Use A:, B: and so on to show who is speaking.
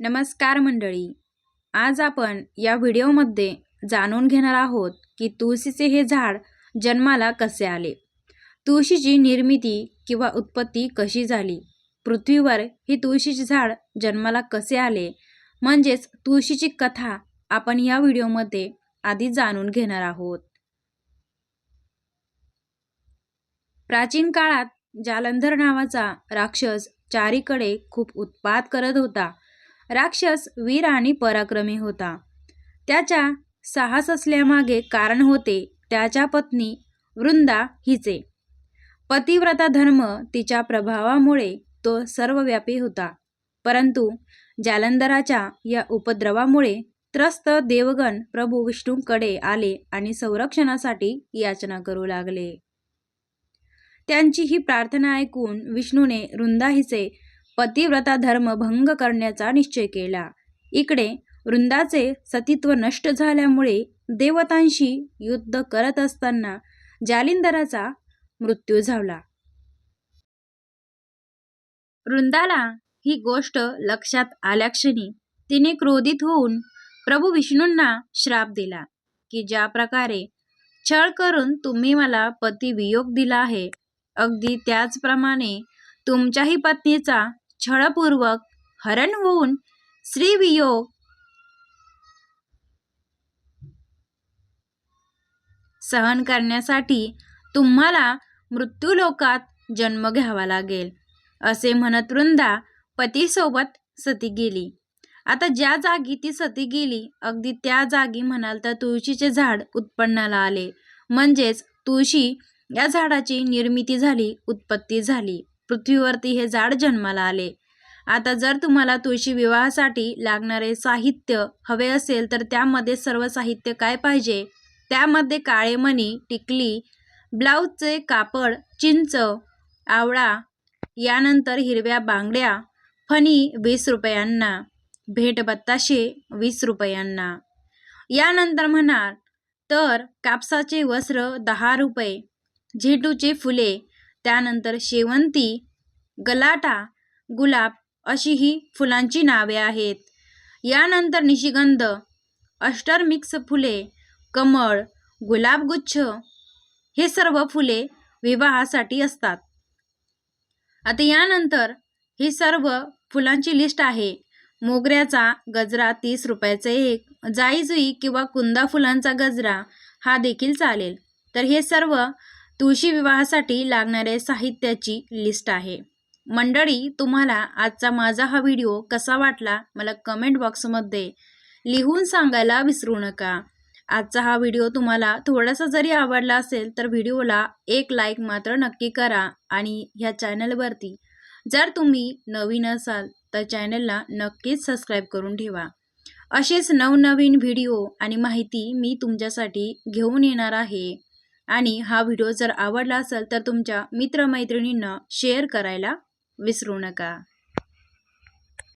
A: नमस्कार मंडळी. आज आपण या व्हिडिओमध्ये जाणून घेणार आहोत की तुळशीचे हे झाड जन्माला कसे आले? तुळशीची निर्मिती किंवा उत्पत्ती कशी झाली? पृथ्वीवर ही तुळशीचे झाड जन्माला कसे आले? म्हणजेच तुळशीची कथा आपण या व्हिडिओमध्ये आधी जाणून घेणार आहोत. प्राचीन काळात जालंधर नावाचा राक्षस चारीकडे खूप उत्पाद करत होता. राक्षस वीर आणि पराक्रमी होता. त्याच्या साहस असल्यामागे कारण होते त्याच्या पत्नी वृंदा हिचे. पतिव्रता धर्म तिच्या प्रभावामुळे तो सर्वव्यापी होता. परंतु जालंधराच्या या उपद्रवामुळे त्रस्त देवगण प्रभू विष्णूकडे आले आणि संरक्षणासाठी याचना करू लागले. त्यांची ही प्रार्थना ऐकून विष्णूने वृंदाहीचे पतिव्रता धर्म भंग करण्याचा निश्चय केला. इकडे वृंदाचे सतीत्व नष्ट झाल्यामुळे देवतांशी युद्ध करत असताना जालिंदराचा मृत्यू झाला. वृंदाला ही गोष्ट लक्षात आल्याक्षणी तिने क्रोधित होऊन प्रभू विष्णूंना श्राप दिला की ज्या प्रकारे छळ करून तुम्ही मला पती वियोग दिला आहे अगदी त्याचप्रमाणे तुमच्याही पत्नीचा छळपूर्वक हरण होऊन श्रीवियोग सहन करण्यासाठी तुम्हाला मृत्यूलोकात जन्म घ्यावा लागेल असे म्हणत वृंदा पतीसोबत सती गेली. आता ज्या जागी ती सती गेली अगदी त्या जागी म्हणाल तर तुळशीचे झाड उत्पन्नाला आले. म्हणजेच तुळशी या झाडाची निर्मिती झाली उत्पत्ती झाली. पृथ्वीवरती हे झाड जन्माला आले. आता जर तुम्हाला तुळशी विवाहासाठी लागणारे साहित्य हवे असेल तर त्यामध्ये सर्व साहित्य काय पाहिजे? त्यामध्ये काळे मणी टिकली ब्लाऊजचे कापड चिंच आवळा यानंतर हिरव्या बांगड्या फणी वीस रुपयांना भेट बत्ताशे वीस रुपयांना. यानंतर म्हणाल तर कापसाचे वस्त्र दहा रुपये झेटूचे फुले त्यानंतर शेवंती गलाटा गुलाब अशी ही फुलांची नावे आहेत. यानंतर निशिगंध अष्टरमिक्स फुले कमळ गुलाबगुच्छ हे सर्व फुले विवाहासाठी असतात. आता यानंतर ही सर्व फुलांची लिस्ट आहे. मोगऱ्याचा गजरा तीस रुपयाचा एक जाईजुई किंवा कुंदा फुलांचा गजरा हा देखील चालेल. तर हे सर्व तुळशी विवाहासाठी लागणाऱ्या साहित्याची लिस्ट आहे. मंडळी तुम्हाला आजचा माझा हा व्हिडिओ कसा वाटला मला कमेंट बॉक्समध्ये लिहून सांगायला विसरू नका. आजचा हा व्हिडिओ तुम्हाला थोडासा जरी आवडला असेल तर व्हिडिओला एक लाईक मात्र नक्की करा आणि ह्या चॅनलवरती जर तुम्ही नवीन असाल तर चॅनलला नक्कीच सबस्क्राईब करून ठेवा. असेच नवनवीन व्हिडिओ आणि माहिती मी तुमच्यासाठी घेऊन येणार आहे. आणि हा व्हिडिओ जर आवडला असेल तर तुमच्या मित्रमैत्रिणींना शेअर करायला विसरू नका.